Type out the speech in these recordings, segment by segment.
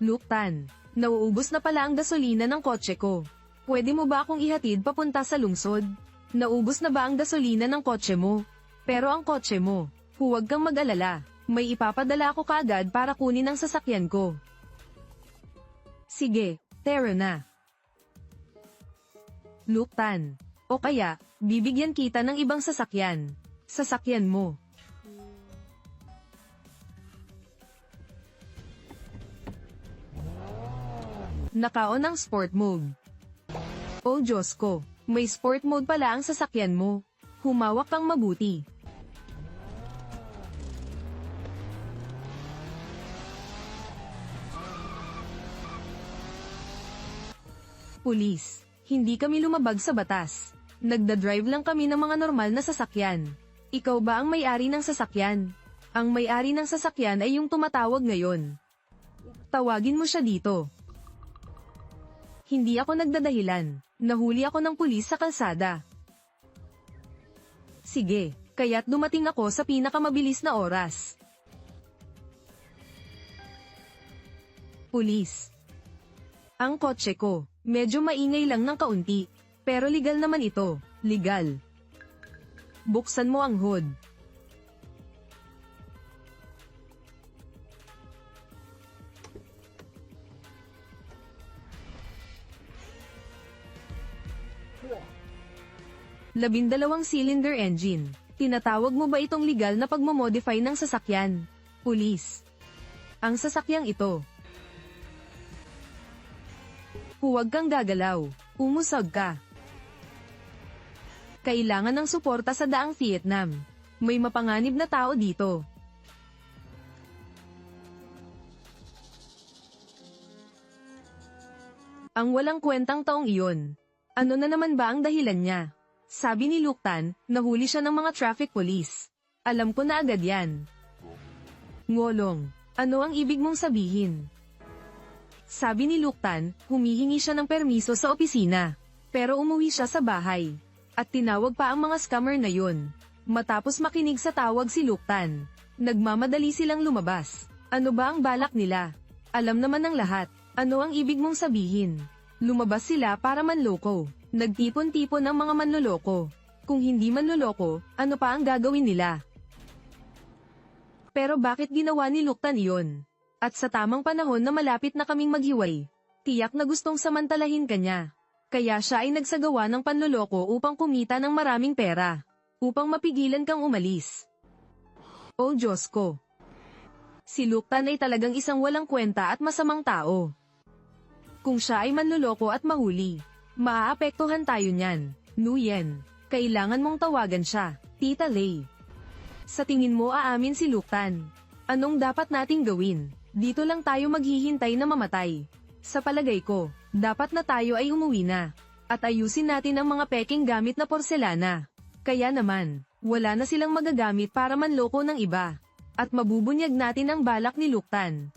Luktan, nauubos na pala ang gasolina ng kotse ko. Pwede mo ba akong ihatid papunta sa lungsod? Naubos na ba ang gasolina ng kotse mo? Pero ang kotse mo, huwag kang mag-alala. May ipapadala ko kaagad para kunin ang sasakyan ko. Sige, tara na. Luktan. O kaya, bibigyan kita ng ibang sasakyan. Sasakyan mo. Nakaon ang sport mode. Oh Diyos ko, may sport mode pala ang sasakyan mo. Humawak kang mabuti. Pulis, hindi kami lumabag sa batas. Nagda-drive lang kami ng mga normal na sasakyan. Ikaw ba ang may-ari ng sasakyan? Ang may-ari ng sasakyan ay yung tumatawag ngayon. Tawagin mo siya dito. Hindi ako nagdadahilan. Nahuli ako ng pulis sa kalsada. Sige, kaya't dumating ako sa pinakamabilis na oras. Pulis. Ang kotse ko, medyo maingay lang ng kaunti. Pero legal naman ito, legal. Buksan mo ang hood. Labindalawang cylinder engine. Tinatawag mo ba itong legal na pagmamodify ng sasakyan? Pulis. Ang sasakyang ito. Huwag kang gagalaw. Umusog ka. Kailangan ng suporta sa daang Vietnam. May mapanganib na tao dito. Ang walang kwentang taong iyon. Ano na naman ba ang dahilan niya? Sabi ni Luktan, nahuli siya ng mga traffic police. Alam ko na agad yan. Ngolong, ano ang ibig mong sabihin? Sabi ni Luktan, humihingi siya ng permiso sa opisina. Pero umuwi siya sa bahay. At tinawag pa ang mga scammer na yun. Matapos makinig sa tawag si Luktan, nagmamadali silang lumabas. Ano ba ang balak nila? Alam naman ng lahat. Ano ang ibig mong sabihin? Lumabas sila para manloko. Nagtipon-tipon ang mga manloloko. Kung hindi manloloko, ano pa ang gagawin nila? Pero bakit ginawa ni Luktan iyon? At sa tamang panahon na malapit na kaming maghiway, tiyak na gustong samantalahin kanya. Kaya siya ay nagsagawa ng panloloko upang kumita ng maraming pera. Upang mapigilan kang umalis. Oh Diyos ko! Si Luktan ay talagang isang walang kwenta at masamang tao. Kung siya ay manloloko at mahuli, maaapektuhan tayo niyan. Nuyen, kailangan mong tawagan siya, Tita Lay. Sa tingin mo aamin si Luktan. Anong dapat nating gawin? Dito lang tayo maghihintay na mamatay. Sa palagay ko, dapat na tayo ay umuwi na. At ayusin natin ang mga peking gamit na porselana. Kaya naman, wala na silang magagamit para manloko ng iba. At mabubunyag natin ang balak ni Luktan.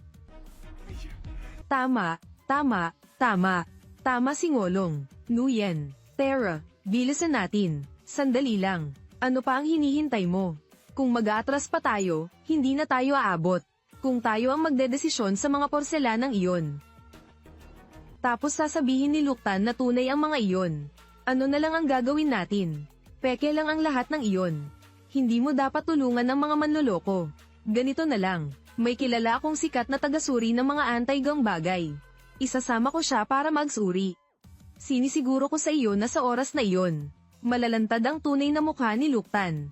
Tama, tama, tama. Tama si Ngolong. Nuyen. Tara, bilisan natin. Sandali lang. Ano pa ang hinihintay mo? Kung mag-aatras pa tayo, hindi na tayo aabot. Kung tayo ang magdedesisyon sa mga porselanang iyon. Tapos sasabihin ni Luktan na tunay ang mga iyon. Ano na lang ang gagawin natin? Peke lang ang lahat ng iyon. Hindi mo dapat tulungan ng mga manloloko. Ganito na lang, may kilala akong sikat na tagasuri ng mga anti-gang bagay. Isasama ko siya para magsuri. Sinisiguro ko sa iyo na sa oras na iyon, malalantad ang tunay na mukha ni Luktan.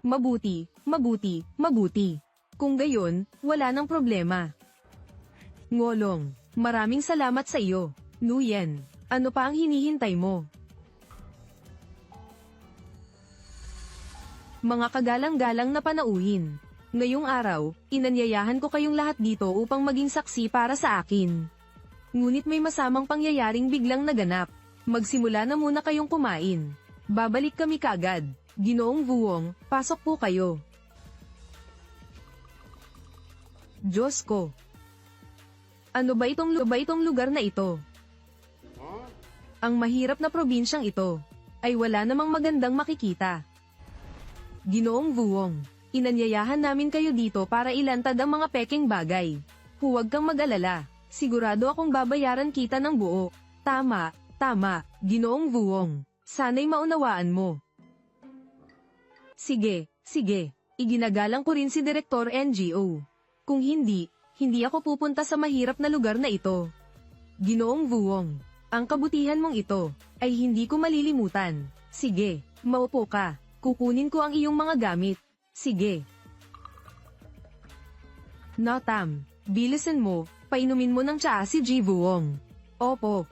Mabuti, mabuti, mabuti. Kung gayon, wala nang problema. Ngolong, maraming salamat sa iyo. Nuyen, ano pa ang hinihintay mo? Mga kagalang-galang na panauhin. Ngayong araw, inanyayahan ko kayong lahat dito upang maging saksi para sa akin. Ngunit may masamang pangyayaring biglang naganap. Magsimula na muna kayong kumain. Babalik kami kaagad. Ginoong Vuong, pasok po kayo. Diyos ko. Ano ba itong, ba itong lugar na ito? Ang mahirap na probinsyang ito, ay wala namang magandang makikita. Ginoong Vuong, inanyayahan namin kayo dito para ilantad ang mga peking bagay. Huwag kang mag-alala. Sigurado akong babayaran kita ng buo. Tama, tama, ginoong buwong. Sana'y maunawaan mo. Sige, sige. Iginagalang ko rin si Direktor NGO. Kung hindi, hindi ako pupunta sa mahirap na lugar na ito. Ginoong Vuong, ang kabutihan mong ito, ay hindi ko malilimutan. Sige, maupo ka. Kukunin ko ang iyong mga gamit. Sige. Notam, bilisan mo, painumin mo ng tsaa si Ji Vuong. Opo.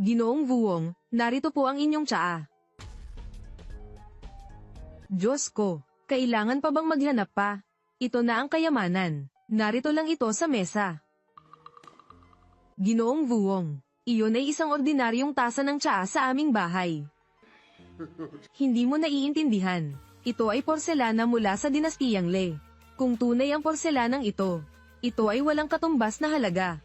Ginoong Vuong, narito po ang inyong tsaa. Diyos ko, kailangan pa bang maghanap pa? Ito na ang kayamanan. Narito lang ito sa mesa. Ginoong Vuong, iyon ay isang ordinaryong tasa ng tsaa sa aming bahay. Hindi mo naiintindihan. Ito ay porselana mula sa dinastiyang Le. Kung tunay ang porselanang ito, ito ay walang katumbas na halaga.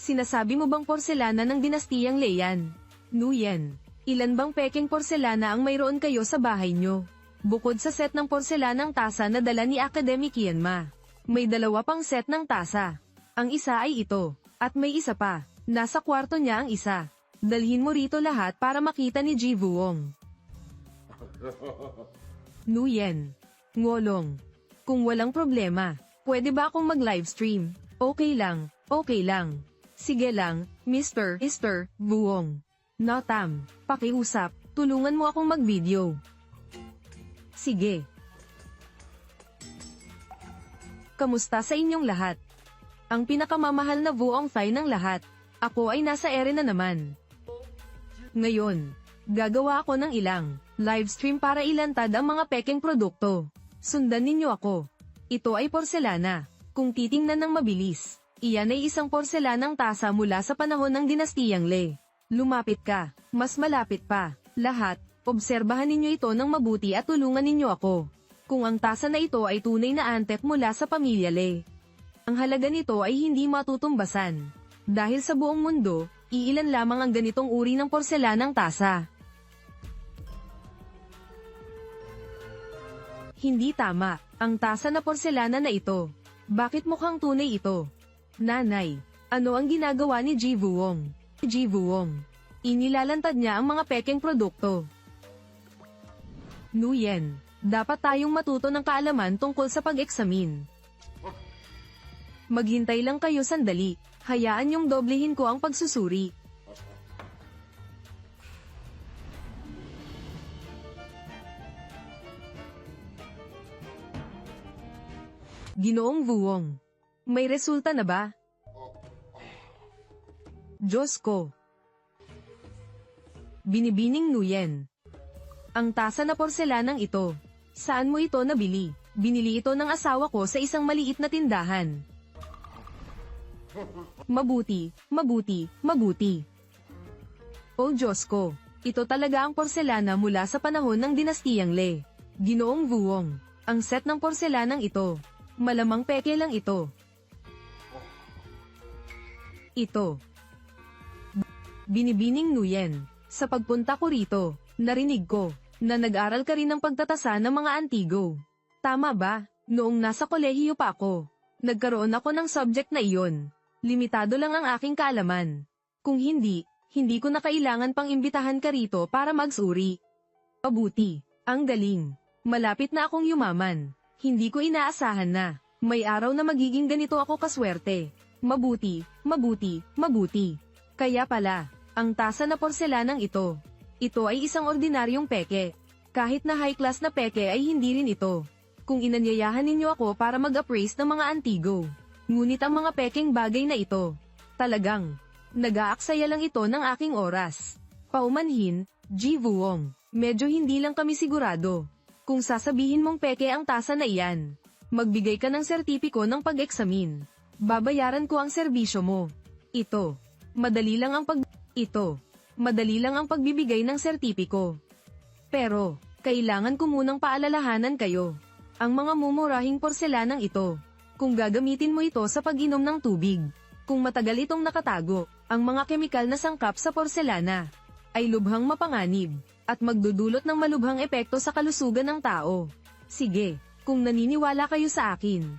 Sinasabi mo bang porselana ng dinastiyang Le yan? Nuyen, ilan bang peking porselana ang mayroon kayo sa bahay nyo? Bukod sa set ng porselanang tasa na dala ni Academic Yanma, may dalawa pang set ng tasa. Ang isa ay ito, at may isa pa. Nasa kwarto niya ang isa. Dalhin mo rito lahat para makita ni Ji Vuong. Nuyen. Ngolong. Kung walang problema, pwede ba akong mag-livestream? Okay lang, okay lang. Sige lang, Mr. Mr. Vuong. Notam, pakiusap, tulungan mo akong mag-video. Sige. Kamusta sa inyong lahat? Ang pinakamamahal na Vuong Thai ng lahat. Ako ay nasa ere na naman. Ngayon, gagawa ako ng ilang livestream para ilantad ang mga peking produkto. Sundan ninyo ako. Ito ay porselana. Kung titingnan ng mabilis, iyan ay isang porselanang tasa mula sa panahon ng dinastiyang Le. Lumapit ka, mas malapit pa. Lahat, obserbahan ninyo ito ng mabuti at tulungan ninyo ako. Kung ang tasa na ito ay tunay na antek mula sa pamilya Le. Ang halaga nito ay hindi matutumbasan. Dahil sa buong mundo, iilan lamang ang ganitong uri ng porselanang tasa. Hindi tama, ang tasa na porselana na ito. Bakit mukhang tunay ito? Nanay, ano ang ginagawa ni Ji Vuong? Ji Vuong. Inilalantad niya ang mga pekeng produkto. Nuyen, dapat tayong matuto ng kaalaman tungkol sa pag-eksamin. Maghintay lang kayo sandali, hayaan yung doblehin ko ang pagsusuri. Ginoong Vuong. May resulta na ba? Diyos ko. Binibining Nuyen. Ang tasa na porselanang ito. Saan mo ito nabili? Binili ito ng asawa ko sa isang maliit na tindahan. Mabuti, mabuti, mabuti. O Diyos ko, ito talaga ang porselana mula sa panahon ng dinastiyang Le. Ginoong Vuong, ang set ng porselanang ito. Malamang peke lang ito. Ito. Binibining Nuyen, sa pagpunta ko rito, narinig ko, na nag-aral ka rin ng pagtatasa ng mga antigo. Tama ba? Noong nasa kolehiyo pa ako, nagkaroon ako ng subject na iyon. Limitado lang ang aking kaalaman. Kung hindi, hindi ko na kailangan pang imbitahan ka rito para magsuri. Pabuti, ang galing. Malapit na akong yumaman. Hindi ko inaasahan na. May araw na magiging ganito ako kaswerte. Mabuti, mabuti, mabuti. Kaya pala, ang tasa na porselanang ito. Ito ay isang ordinaryong peke. Kahit na high class na peke ay hindi rin ito. Kung inanyayahan ninyo ako para mag-appraise ng mga antigo. Ngunit ang mga peking bagay na ito, talagang, nag-aaksaya lang ito ng aking oras. Paumanhin, G. Vuong, medyo hindi lang kami sigurado. Kung sasabihin mong peke ang tasa na iyan, magbigay ka ng sertipiko ng pag-eksamin. Babayaran ko ang serbisyo mo. Ito, madali lang ang pag... Ito, madali lang ang pagbibigay ng sertipiko. Pero, kailangan ko munang paalalahanan kayo. Ang mga mumurahing porselanang ito, kung gagamitin mo ito sa pag-inom ng tubig, Kung matagal itong nakatago, ang mga kemikal na sangkap sa porselana ay lubhang mapanganib at magdudulot ng malubhang epekto sa kalusugan ng tao. Sige, kung naniniwala kayo sa akin,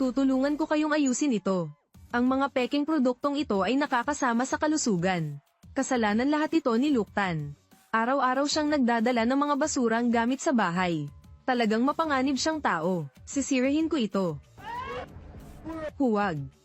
tutulungan ko kayong ayusin ito. Ang mga peking produktong ito ay nakakasama sa kalusugan. Kasalanan lahat ito ni Luktan. Araw-araw siyang nagdadala ng mga basurang gamit sa bahay. Talagang mapanganib siyang tao. Sisirahin ko ito. Huwag.